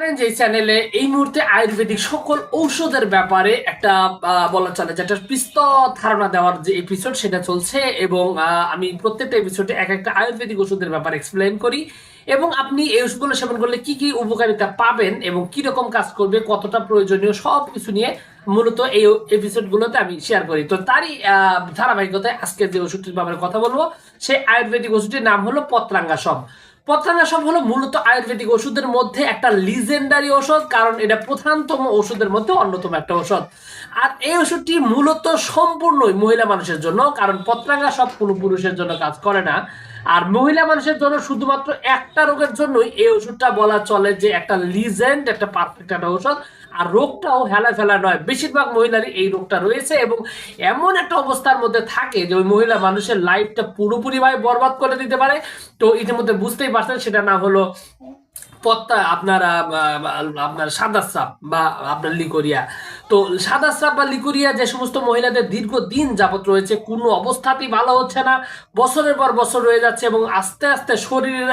যে চ্যানেলে এই মুহূর্তে আয়ুর্বেদিক সকল ঔষধের ব্যাপারে একটা বলা চলে যে একটা বিস্তর ধারণা দেওয়ার যে এপিসোড সেটা চলছে এবং আমি প্রত্যেকটা এপিসোডে এক একটা আয়ুর্বেদিক ওষুধের ব্যাপারে এক্সপ্লেন করি এবং আপনি এই ওষুধগুলো সেবন করলে কি কি উপকারিতা পাবেন এবং কি রকম কাজ করবে, কতটা প্রয়োজনীয় সব কিছু নিয়ে মূলত এই এপিসোডগুলোতে আমি শেয়ার করি। তো তারই ধারাবাহিকতায় আজকে যে ওষুধটির ব্যাপারে কথা বলব, সেই আয়ুর্বেদিক ওষুধটির নাম হলো পত্রাঙ্গাসম পত্রাঙ্গাসম হলো মূলত আয়ুর্বেদিক ওষুধের মধ্যে একটা লিজেন্ডারি ওষুধ কারণ এটা প্রধানতম ওষুধের মধ্যে অন্যতম একটা ওষুধ আর এই ওষুধটি মূলত সম্পূর্ণই মহিলা মানুষের জন্য, কারণ পত্রাঙ্গা সব কোনো পুরুষের জন্য কাজ করে না। আর মহিলা মানুষের জন্য শুধুমাত্র একটা রোগের জন্যই এই ওষুধটা বলা চলে যে একটা লিজেন্ড একটা পারফেক্ট একটা ওষুধ আর রোগটাও হেলা ফেলা নয়। বেশিরভাগ মহিলারই এই রোগটা রয়েছে এবং এমন একটা অবস্থার মধ্যে থাকে যে ওই মহিলা মানুষের লাইফটা পুরোপুরিভাবে বরবাদ করে দিতে পারে। তো ইতিমধ্যে বুঝতেই পারছেন, সেটা না হলো পত্তা আপনার আপনার সাদা স্রাব বা আপনার লিকোরিয়া। তো সাদা স্রাব বা লিকোরিয়া যে সমস্ত মহিলাদের দীর্ঘদিন যাবত রয়েছে, কোনো অবস্থাতেই ভালো হচ্ছে না। বছরের পর বছর রয়ে যাচ্ছে এবং আস্তে আস্তে শরীরের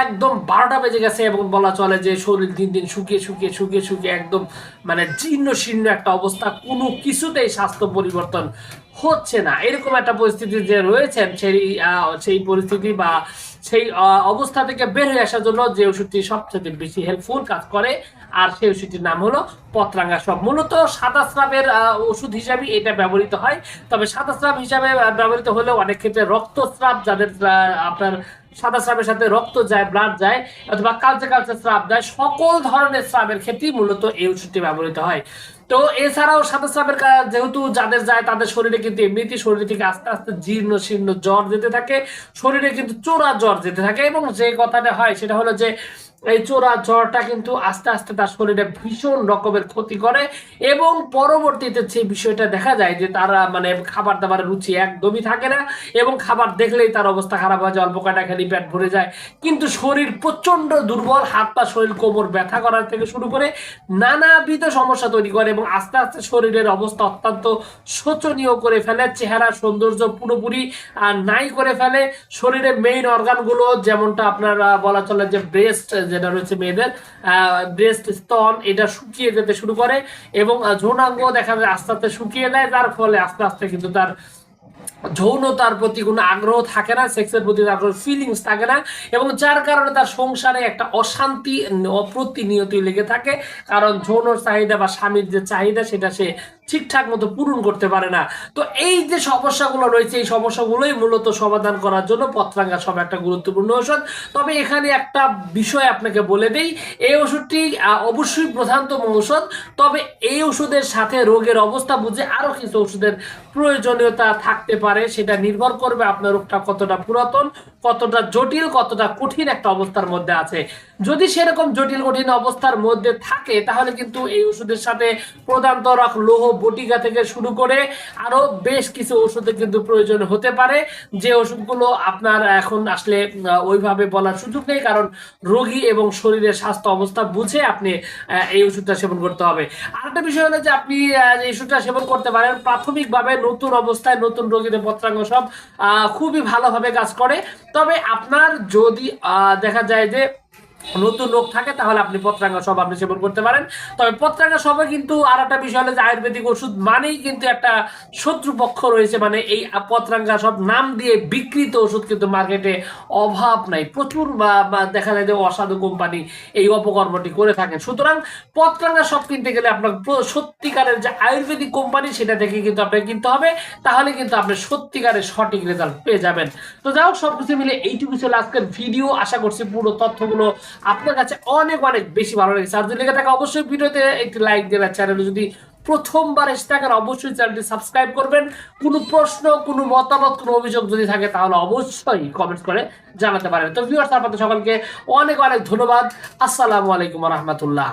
একদম বারোটা বেজে গেছে এবং বলা চলে যে শরীর দিন দিন শুকিয়ে শুকিয়ে শুকিয়ে শুকিয়ে একদম মানে জীর্ণ শীর্ণ একটা অবস্থা। কোনো কিছুতেই স্বাস্থ্য পরিবর্তন হচ্ছে না। এরকম একটা পরিস্থিতি যে রয়েছেন সেই সেই পরিস্থিতি বা সেই অবস্থা থেকে বের হয়ে আসার জন্য যে ওষুধটি সবচেয়ে বেশি হেল্পফুল কাজ করে, আর সেই ওষুধটির নাম হলো পত্রাঙ্গা সব। মূলত সাদা স্রাবের ওষুধ হিসাবে এটা ব্যবহৃত হয়। তবে সাদা স্রাব হিসাবে ব্যবহৃত হলেও অনেক ক্ষেত্রে রক্তস্রাব যাদের আপনার সাদা স্রাবের সাথে রক্ত যায় ব্লাড যায়, অথবা কালচে কালচে স্রাব যায়, সকল ধরনের স্রাবের ক্ষেত্রেই মূলত এই ওষুধটি ব্যবহৃত হয়। তো এছাড়াও সাদা সাপের যেহেতু যাদের যায় তাদের শরীরে কিন্তু এমনিতেই শরীর থেকে আস্তে আস্তে জীর্ণ শীর্ণ জ্বর যেতে থাকে, শরীরে কিন্তু চোরা জ্বর যেতে থাকে এবং যে কথাটা হয় সেটা হলো যে এই চোরা জ্বরটা কিন্তু আস্তে আস্তে তার শরীরে ভীষণ রকমের ক্ষতি করে এবং পরবর্তীতে সেই বিষয়টা দেখা যায় যে তারা মানে খাবার দাবারের রুচি একদমই থাকে না এবং খাবার দেখলেই তার অবস্থা খারাপ হয় অল্প কাটা খেলি পেট ভরে যায়। কিন্তু শরীর প্রচণ্ড দুর্বল, হাত পা, শরীর, কোমর ব্যথা করার থেকে শুরু করে নানাবিধ সমস্যা তৈরি করে এবং আস্তে আস্তে শরীরের অবস্থা অত্যন্ত শোচনীয় করে ফেলে, চেহারা সৌন্দর্য পুরোপুরি নাই করে ফেলে। শরীরের মেইন অর্গানগুলো যেমনটা আপনার বলা চলে যে ব্রেস্ট যেটা রয়েছে মেয়েদের ব্রেস্ট স্তন এটা শুকিয়ে যেতে শুরু করে এবং যৌনাঙ্গ দেখা যায় আস্তে আস্তে শুকিয়ে দেয় যার ফলে আস্তে আস্তে কিন্তু তার যৌনতার প্রতি কোনো আগ্রহ থাকে না সেক্সের প্রতি আগ্রহ ফিলিংস থাকে না এবং যার কারণে তার সংসারে একটা অশান্তি, অপ্রতিনিয়তই লেগে থাকে। কারণ যৌন চাহিদা বা স্বামীর যে চাহিদা, সেটা সে ঠিকঠাক মতো পূরণ করতে পারে না। তো এই যে সমস্যাগুলো রয়েছে, এই সমস্যাগুলোই মূলত সমাধান করার জন্য পত্রাঙ্গা সব একটা গুরুত্বপূর্ণ ওষুধ তবে এখানে একটা বিষয় আপনাকে বলে দেই, এই ওষুধটি অবশ্যই প্রধানতম ঔষধ। তবে এই ওষুধের সাথে রোগের অবস্থা বুঝে আরও কিছু ওষুধের প্রয়োজনীয়তা থাকতে পারে, সেটা নির্ভর করবে আপনার রোগটা কতটা পুরাতন কতটা জটিল, কতটা কঠিন একটা অবস্থার মধ্যে আছে। যদি সেরকম জটিল, কঠিন অবস্থার মধ্যে থাকে, তাহলে কিন্তু এই ওষুধের সাথে প্রধানত লোহ বটিকা থেকে শুরু করে আরও বেশ কিছু ওষুধের কিন্তু প্রয়োজন হতে পারে। যে ওষুধগুলো আপনার এখন আসলে ওইভাবে বলার সুযোগ নেই, কারণ রোগী এবং শরীরের স্বাস্থ্য অবস্থা বুঝে আপনি এই ওষুধটা সেবন করতে হবে। আরেকটা বিষয় হলো যে আপনি এই ওষুধটা সেবন করতে পারেন, প্রাথমিকভাবে নতুন অবস্থায় নতুন রোগীদের পত্রাঙ্গ সব খুবই ভালোভাবে কাজ করে। তবে আপনার যদি দেখা যায় যে নতুন রোগ থাকে, তাহলে আপনি পত্রাঙ্গা সব আপনি সেবন করতে পারেন। তবে পত্রাঙ্গা সবে কিন্তু আর একটা বিষয় হলো যে আয়ুর্বেদিক ওষুধ মানেই কিন্তু একটা শত্রুপক্ষ রয়েছে মানে এই পত্রাঙ্গা সব নাম দিয়ে বিকৃত ওষুধ কিন্তু মার্কেটে অভাব নাই। প্রচুর দেখা যায় যে অসাধু কোম্পানি এই অপকর্মটি করে থাকে। সুতরাং পত্রাঙ্গা সব কিনতে গেলে আপনার সত্যিকারের যে আয়ুর্বেদিক কোম্পানি, সেটা থেকে কিন্তু আপনাকে কিনতে হবে। তাহলে কিন্তু আপনি সত্যিকারের সঠিক রেজাল্ট পেয়ে যাবেন। তো যাই হোক, সবকিছু মিলে এইটুকু ছিল আজকের ভিডিও। আশা করছি পুরো তথ্যগুলো আপনার কাছে অনেক অনেক বেশি ভালো লেগেছে। আর যদি লেগে থাকে, অবশ্যই ভিডিওতে একটি লাইক দেবেন চ্যানেলে যদি প্রথমবার এসে থাকেন, অবশ্যই চ্যানেলটি সাবস্ক্রাইব করবেন। কোনো প্রশ্ন, কোনো মতামত, কোনো অভিযোগ যদি থাকে, তাহলে অবশ্যই কমেন্ট করে জানাতে পারেন। তো ভিউয়ার্স আপনাদের সকলকে অনেক অনেক ধন্যবাদ। আসসালামু আলাইকুম রহমতুল্লাহ।